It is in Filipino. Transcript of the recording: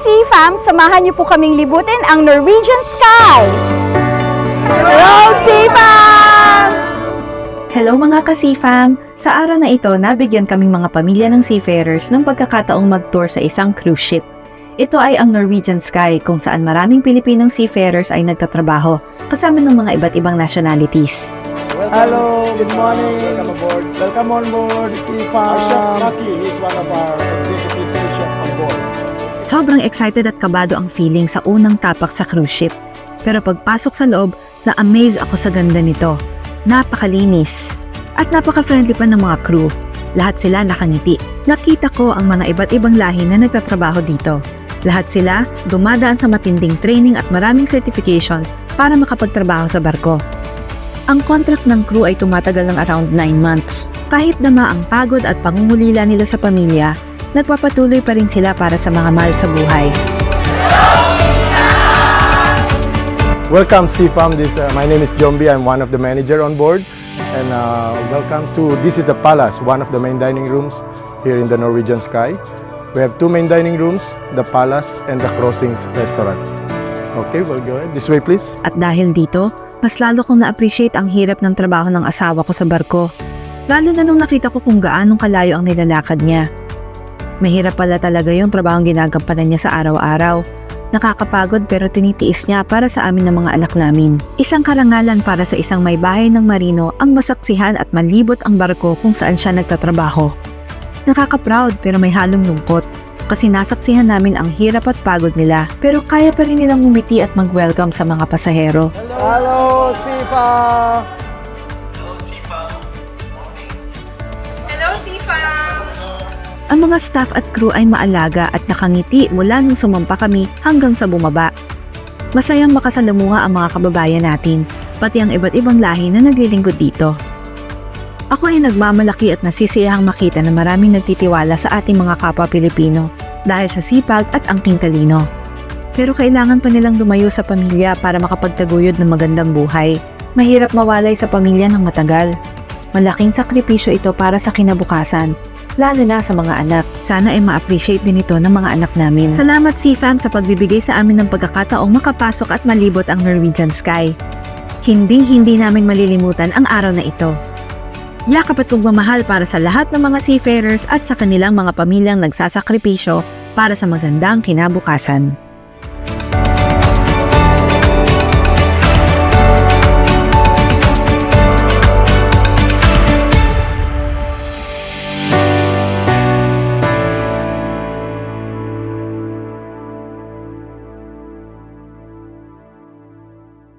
Sea-Fam! Samahan niyo po kaming libutin ang Norwegian Sky! Hello, Sea-Fam! Hello mga ka-Seafam! Sa araw na ito, nabigyan kaming mga pamilya ng seafarers ng pagkakataong mag-tour sa isang cruise ship. Ito ay ang Norwegian Sky kung saan maraming Pilipinong seafarers ay nagtatrabaho kasama ng mga iba't ibang nationalities. Welcome, Hello, Sea good morning. Welcome aboard. Welcome on board, Our chef. Lucky, he's one of our executive Sobrang excited at kabado ang feeling sa unang tapak sa cruise ship. Pero pagpasok sa loob, na-amaze ako sa ganda nito. Napakalinis. At napaka-friendly pa ng mga crew. Lahat sila nakangiti. Nakita ko ang mga iba't ibang lahi na nagtatrabaho dito. Lahat sila dumadaan sa matinding training at maraming certification para makapagtrabaho sa barko. Ang contract ng crew ay tumatagal ng around 9 months. Kahit nama ang pagod at pangungulila nila sa pamilya, nagpapatuloy pa rin sila para sa mga mahal sa buhay. Welcome, Seafam. This, uh, my name is Jombi. I'm one of the manager on board. And uh, welcome to, this is the Palace, one of the main dining rooms here in the Norwegian Sky. We have two main dining rooms, the Palace and the Crossings Restaurant. Okay, we'll go ahead. This way, please. At dahil dito, mas lalo kong na-appreciate ang hirap ng trabaho ng asawa ko sa barko. Lalo na nung nakita ko kung gaanong kalayo ang nilalakad niya. Mahirap pala talaga yung trabahong ginagampanan niya sa araw-araw. Nakakapagod pero tinitiis niya para sa amin ng mga anak namin. Isang karangalan para sa isang may bahay ng marino ang masaksihan at malibot ang barko kung saan siya nagtatrabaho. Nakaka-proud pero may halong lungkot kasi nasaksihan namin ang hirap at pagod nila pero kaya pa rin nilang umiti at mag-welcome sa mga pasahero. Hello, Seafam. Ang mga staff at crew ay maalaga at nakangiti mula nung sumampa kami hanggang sa bumaba. Masayang makasalamuha ang mga kababayan natin, pati ang iba't ibang lahi na naglilingkod dito. Ako ay nagmamalaki at nasisiyahang makita na maraming nagtitiwala sa ating mga kapwa Pilipino dahil sa sipag at angking talino. Pero kailangan pa nilang lumayo sa pamilya para makapagtaguyod ng magandang buhay. Mahirap mawalay sa pamilya ng matagal. Malaking sakripisyo ito para sa kinabukasan, lalo na sa mga anak. Sana ay ma-appreciate din ito ng mga anak namin. Salamat CFAM sa pagbibigay sa amin ng pagkakataong makapasok at malibot ang Norwegian Sky. Hinding-hindi namin malilimutan ang araw na ito. Yakap at pagmamahal para sa lahat ng mga seafarers at sa kanilang mga pamilyang nagsasakripisyo para sa magandang kinabukasan.